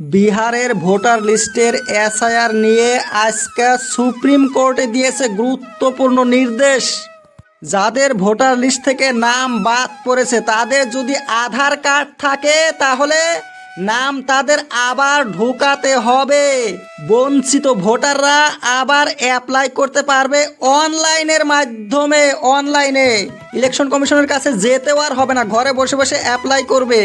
বিহারের ভোটার লিস্টের এসআইআর নিয়ে আজকে সুপ্রিম কোর্টে দিয়েছে গুরুত্বপূর্ণ নির্দেশ। যাদের ভোটার লিস্ট থেকে নাম বাদ পড়েছে, তাদের যদি আধার কার্ড থাকে, তাহলে নাম তাদের আবার ঢোকাতে হবে। বঞ্চিত ভোটাররা আবার অ্যাপ্লাই করতে পারবে অনলাইনের মাধ্যমে, অনলাইনে। ইলেকশন কমিশনের কাছে যেতেও আর হবে না, ঘরে বসে বসে অ্যাপ্লাই করবে।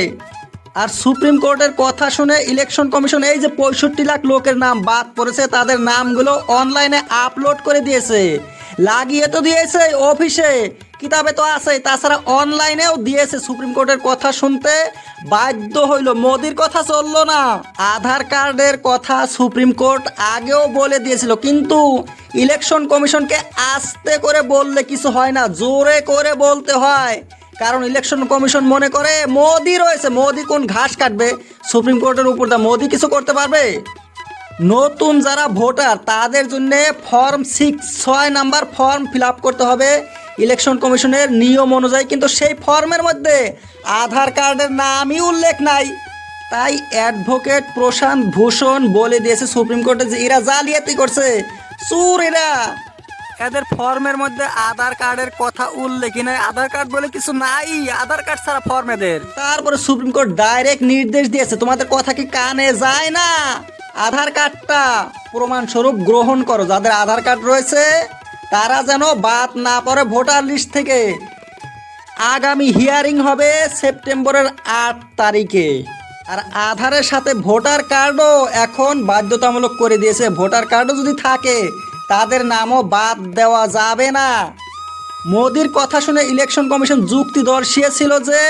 আর সুপ্রিম কোর্টের কথা শুনে ইলেকশন কমিশন এই যে পঁয়ষট্টি লাখ লোকের নাম বাদ পড়েছে, তাদের নামগুলো অনলাইনে আপলোড করে দিয়েছে। লাগিয়ে তো দিয়েছে অফিসে, কিতাবে তো আছে, তাছাড়া অনলাইনেও দিয়েছে সুপ্রিম কোর্টের কথা শুনতে। বাধ্য হইল, মোদির কথা চলল না। আধার কার্ডের কথা সুপ্রিম কোর্ট আগেও বলে দিয়েছিল, কিন্তু ইলেকশন কমিশনকে আস্তে করে বললে কিছু হয় না, জোরে করে বলতে হয়। কারণ ইলেকশন কমিশন মনে করে মোদি রয়েছে। মোদি কোন ঘাস কাটবে? সুপ্রিম কোর্টের উপর দা মোদি কিছু করতে পারবে? নতুন যারা ভোটার, তাদের জন্য ফর্ম সিক্স ছয় নাম্বার ফর্ম ফিল করতে হবে ইলেকশন কমিশনের নিয়ম অনুযায়ী। কিন্তু সেই ফর্মের মধ্যে আধার কার্ডের নামই উল্লেখ নাই। তাই অ্যাডভোকেট প্রশান্ত ভূষণ বলে দিয়েছে সুপ্রিম কোর্টে যে এরা জালিয়াতি করছে। চুর এরা। এদের ফর্মের মধ্যে আধার কার্ডের কথা উল্লেখই নাই। আধার কার্ড বলে কিছু নাই। আধার কার্ড ছাড়া ফর্ম এদের। তারপরে সুপ্রিম কোর্ট ডাইরেক্ট নির্দেশ দিয়েছে, তোমাদের কথা কি কানে যায় না? আধার কার্ডটা প্রমাণ স্বরূপ গ্রহণ করো। যাদের আধার কার্ড রয়েছে, তারা যেন বাদ না পড়ে ভোটার লিস্ট থেকে। আগামী হিয়ারিং হবে সেপ্টেম্বরের আট তারিখে। আর আধারের সাথে ভোটার কার্ডও এখন বাধ্যতামূলক করে দিয়েছে। ভোটার কার্ডও যদি থাকে তাদের নামও বাদ দেওয়া যাবে না। মোদির কথা শুনে ইলেকশন কমিশন যুক্তি দর্শিয়েছিল যে,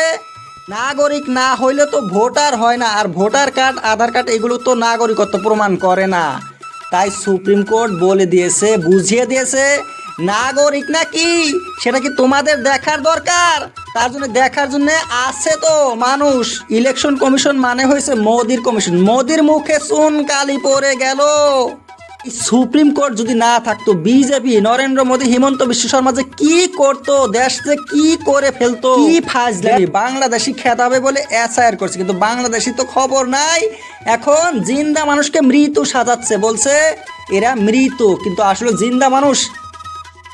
নাগরিক না হইলে তো ভোটার হয় না, আর ভোটার কার্ড, আধার কার্ড এগুলো তো নাগরিকত্ব প্রমাণ করে না। তাই সুপ্রিম কোর্ট বলে দিয়েছে, বুঝিয়ে দিয়েছে, নাগরিক না কি সেটা কি তোমাদের দেখার দরকার? তার জন্য দেখার জন্য আছে তো মানুষ। ইলেকশন কমিশন মানে হয়েছে মোদির কমিশন। মোদির মুখে চুন কালি পড়ে গেল। সুপ্রিম কোর্ট যদি না থাকতো বিজেপি নরেন্দ্র মোদী হিমন্ত বিশ্ব শর্মা যে কি করতো দেশ যে কি করে ফেলতো কি ফাজলামি? বাংলাদেশি খেতাবে বলে এসআইআর করছে কিন্তু বাংলাদেশি তো খবর নাই। এখন জিন্দা মানুষকে মৃত সাজাচ্ছে বলছে এরা মৃত কিন্তু আসলে জিন্দা মানুষ?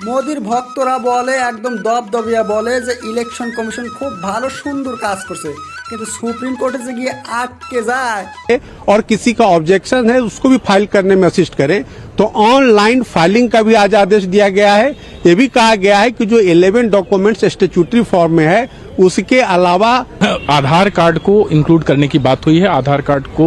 মোদির ভক্তরা বলে একদম দবদবিয়া বলে যে ইলেকশন কমিশন খুব ভালো সুন্দর কাজ করছে। तो सुप्रीम कोर्ट से ये आग के जाए। और किसी का ऑब्जेक्शन है उसको भी फ़ाइल करने में असिस्ट करें। तो ऑनलाइन फाइलिंग का भी आज आदेश दिया गया है। ये भी कहा गया है कि जो 11 डॉक्यूमेंट्स स्टेचुटरी फॉर्म में है उसके अलावा आधार कार्ड को इंक्लूड करने की बात हुई है। आधार कार्ड को